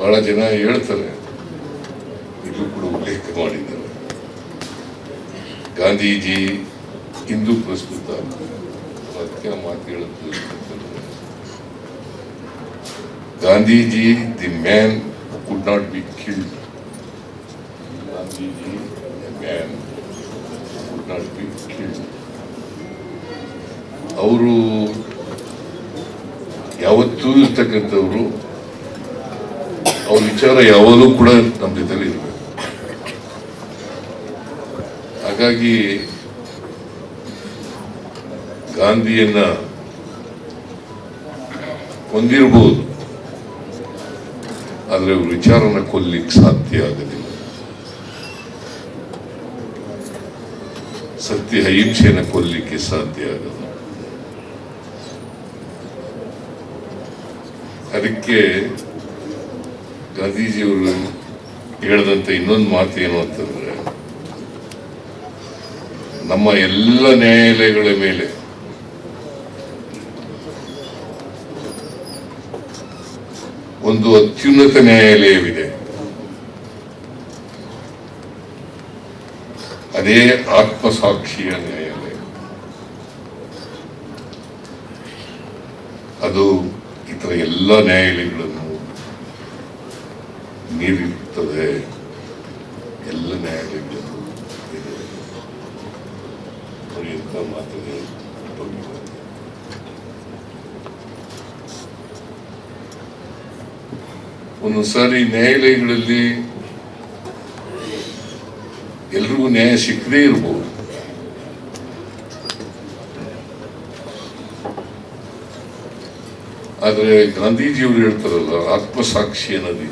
ಬಹಳ ಜನ ಹೇಳ್ತಾರೆ, ಇದು ಕೂಡ ಉಲ್ಲೇಖ ಮಾಡಿದ್ದಾರೆ. ಗಾಂಧೀಜಿ ಹಿಂದೂ ಪ್ರಸ್ತುತ ಅದಕ್ಕೆ ಮಾತು ಹೇಳುತ್ತೆ Gandhiji, the man could not be killed. Gandhiji, the man could not be killed. ಅವರು ಯಾವತ್ತೂ ಇರ್ತಕ್ಕಂಥವ್ರು ಅವ್ರ ವಿಚಾರ ಯಾವಾಗಲೂ ಕೂಡ ನಮ್ಮ ಜೊತೆಲಿ ಇರಬೇಕು. ಹಾಗಾಗಿ ಗಾಂಧಿಯನ್ನ ಹೊಂದಿರಬಹುದು ಆದರೆ ಅವ್ರ ವಿಚಾರನ ಕೊಲ್ಲಿಕ್ಕೆ ಸಾಧ್ಯ ಆಗೋದಿಲ್ಲ. ಸತ್ಯ ಅಹಿಂಸೆಯನ್ನು ಕೊಲ್ಲಿಕ್ಕೆ ಸಾಧ್ಯ ಆಗಲ್ಲ. ಅದಕ್ಕೆ ಗಾಂಧೀಜಿಯವರು ಹೇಳಿದಂತ ಇನ್ನೊಂದು ಮಾತು ಏನು ಅಂತಂದ್ರೆ, ನಮ್ಮ ಎಲ್ಲ ನ್ಯಾಯಾಲಯಗಳ ಮೇಲೆ ಒಂದು ಅತ್ಯುನ್ನತ ನ್ಯಾಯಾಲಯವಿದೆ. ಅದೇ ಆತ್ಮಸಾಕ್ಷಿಯ ನ್ಯಾಯಾಲಯ. ಅದು ಇತರ ಎಲ್ಲ ನ್ಯಾಯಾಲಯಗಳನ್ನು ಮೀರಿರುತ್ತದೆ ಎಲ್ಲ ನ್ಯಾಯಾಲಯಗಳು ಇದೆ ಮಾತುಗಳು ಬಂದಿವೆ. ಒಂದೊಂದ್ಸಾರಿ ನ್ಯಾಯಾಲಯಗಳಲ್ಲಿ ಎಲ್ರಿಗೂ ನ್ಯಾಯ ಸಿಕ್ಕದೇ ಇರ್ಬೋದು. ಆದರೆ ಗಾಂಧೀಜಿಯವರು ಹೇಳ್ತಾರಲ್ಲ, ಆತ್ಮಸಾಕ್ಷಿ ಅನ್ನೋದು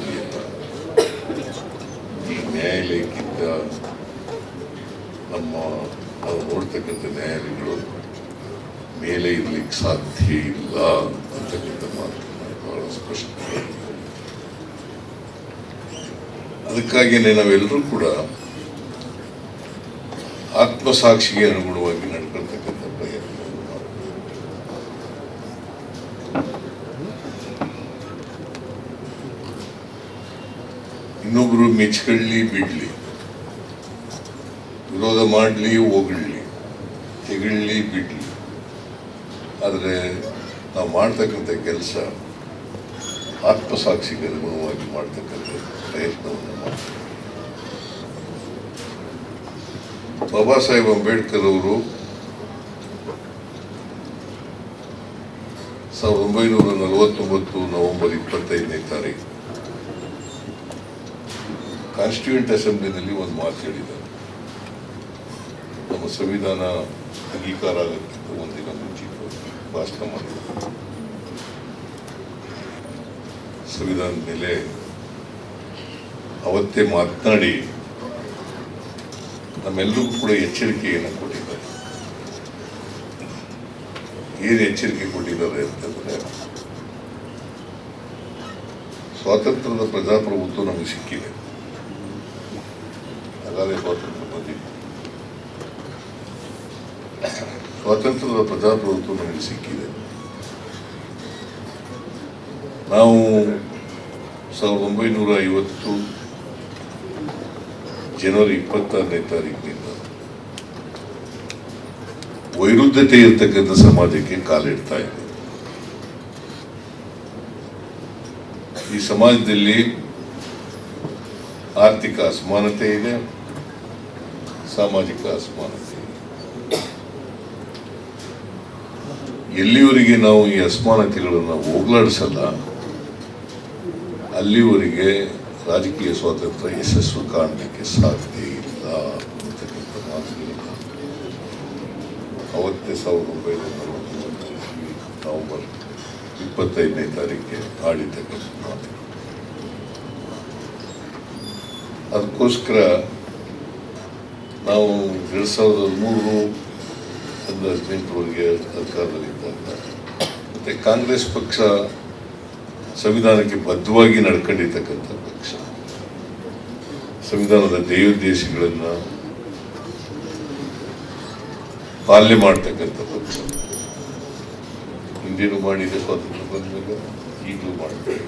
ನಮ್ಮ, ನಾವು ನೋಡ್ತಕ್ಕಂಥ ನ್ಯಾಯಾಲಯಗಳು ಮೇಲೆ ಇರಲಿಕ್ಕೆ ಸಾಧ್ಯ ಇಲ್ಲ ಅಂತಕ್ಕಂಥ ಮಾತು ಬಹಳ ಸ್ಪಷ್ಟ ಅದಕ್ಕಾಗಿಯೇ ನಾವೆಲ್ಲರೂ ಕೂಡ ಆತ್ಮಸಾಕ್ಷಿಗೆ ಅನುಗುಣವಾಗಿ ನಡ್ಕೊಳ್ತಕ್ಕಂಥ ಪ್ರಯತ್ನ. ಇನ್ನೊಬ್ರು ಮೆಚ್ಕೊಳ್ಳಿ, ಬಿಡ್ಲಿ ವಿರೋಧ ಮಾಡಲಿ, ಹೋಗಲಿ, ತೆಗಳ್ಲಿ, ಬಿಡಲಿ. ಆದರೆ ನಾವು ಮಾಡ್ತಕ್ಕಂಥ ಕೆಲಸ ಆತ್ಮಸಾಕ್ಷಿಗೆ ಅನುಗುಣವಾಗಿ ಮಾಡ್ತಕ್ಕಂಥ ಪ್ರಯತ್ನವನ್ನು ಮಾಡ್ತೀವಿ. ಬಾಬಾ ಸಾಹೇಬ್ ಅಂಬೇಡ್ಕರ್ ಅವರು ಸಾವಿರದ ಒಂಬೈನೂರ ನಲವತ್ತೊಂಬತ್ತು ನವೆಂಬರ್ ಇಪ್ಪತ್ತೈದನೇ ತಾರೀಕು ಕಾನ್ಸ್ಟಿಟ್ಯೂಂಟ್ ಅಸೆಂಬ್ಲಿನಲ್ಲಿ ಒಂದು ಮಾತು ಹೇಳಿದ್ದಾರೆ. ನಮ್ಮ ಸಂವಿಧಾನ ಅಂಗೀಕಾರ ಆಗೋಕ್ಕಿಂತ ಒಂದಿನ ಮುಂಚಿತ್ತು ಭಾಷಣ ಮಾಡಿ ಸಂವಿಧಾನದ ಮೇಲೆ ಅವತ್ತೇ ಮಾತನಾಡಿ ನಮ್ಮೆಲ್ಲರಿಗೂ ಕೂಡ ಎಚ್ಚರಿಕೆಯನ್ನು ಕೊಟ್ಟಿದ್ದಾರೆ. ಏನು ಎಚ್ಚರಿಕೆ ಕೊಟ್ಟಿದ್ದಾರೆ ಅಂತಂದರೆ, ಸ್ವಾತಂತ್ರ್ಯದ ಪ್ರಜಾಪ್ರಭುತ್ವ ನಮಗೆ ಸಿಕ್ಕಿದೆ. ಹಾಗಾದ್ರೆ ಸ್ವಾತಂತ್ರ್ಯ ಬಂದಿದೆ ಸ್ವಾತಂತ್ರ್ಯದ ಪ್ರಜಾಪ್ರಭುತ್ವ ನಮಗೆ ಸಿಕ್ಕಿದೆ. ನಾವು ಸಾವಿರದ ಒಂಬೈನೂರ ಐವತ್ತು ಜನವರಿ ಇಪ್ಪತ್ತಾರನೇ ತಾರೀಕಿನಿಂದ ವೈರುದ್ಧತೆ ಇರತಕ್ಕಂಥ ಸಮಾಜಕ್ಕೆ ಕಾಲಿಡ್ತಾ ಇದೆ ಈ ಸಮಾಜದಲ್ಲಿ ಆರ್ಥಿಕ ಅಸಮಾನತೆ ಇದೆ, ಸಾಮಾಜಿಕ ಅಸಮಾನತೆ ಇದೆ. ಎಲ್ಲಿವರೆಗೆ ನಾವು ಈ ಅಸಮಾನತೆಗಳನ್ನು ಹೋಗ್ಲಾಡಿಸಲ್ಲ, ಅಲ್ಲಿವರೆಗೆ ರಾಜಕೀಯ ಸ್ವಾತಂತ್ರ್ಯ ಯಶಸ್ಸು ಕಾಣಲಿಕ್ಕೆ ಸಾಧ್ಯ ಇಲ್ಲ ಅಂತಕ್ಕಂಥ ಮಾತುಗಳನ್ನು ಅವತ್ತೇ ಸಾವಿರದ ಒಂಬೈನೂರ ನವೆಂಬರ್ ಇಪ್ಪತ್ತೈದನೇ ತಾರೀಕಿಗೆ ಆಡಿದ್ದಕ್ಕಂಥ ಮಾತು ಅದಕ್ಕೋಸ್ಕರ ನಾವು ಎರಡು ಸಾವಿರದ ಮೂರು ಹದಿನೆಂಟರವರೆಗೆ ಅಧಿಕಾರದಲ್ಲಿದ್ದಾಗ ಮತ್ತೆ ಕಾಂಗ್ರೆಸ್ ಪಕ್ಷ ಸಂವಿಧಾನಕ್ಕೆ ಬದ್ಧವಾಗಿ ನಡ್ಕೊಂಡಿರ್ತಕ್ಕಂಥ ಪಕ್ಷ. ಸಂವಿಧಾನದ ಧ್ಯೇಯೋದ್ದೇಶಗಳನ್ನ ಪಾಲನೆ ಮಾಡ್ತಕ್ಕಂಥ ಪಕ್ಷ. ಹಿಂದೇನು ಮಾಡಿದೆ ಸ್ವಾತಂತ್ರ್ಯ ಬಂದ ಈಗಲೂ ಮಾಡ್ತಾರೆ.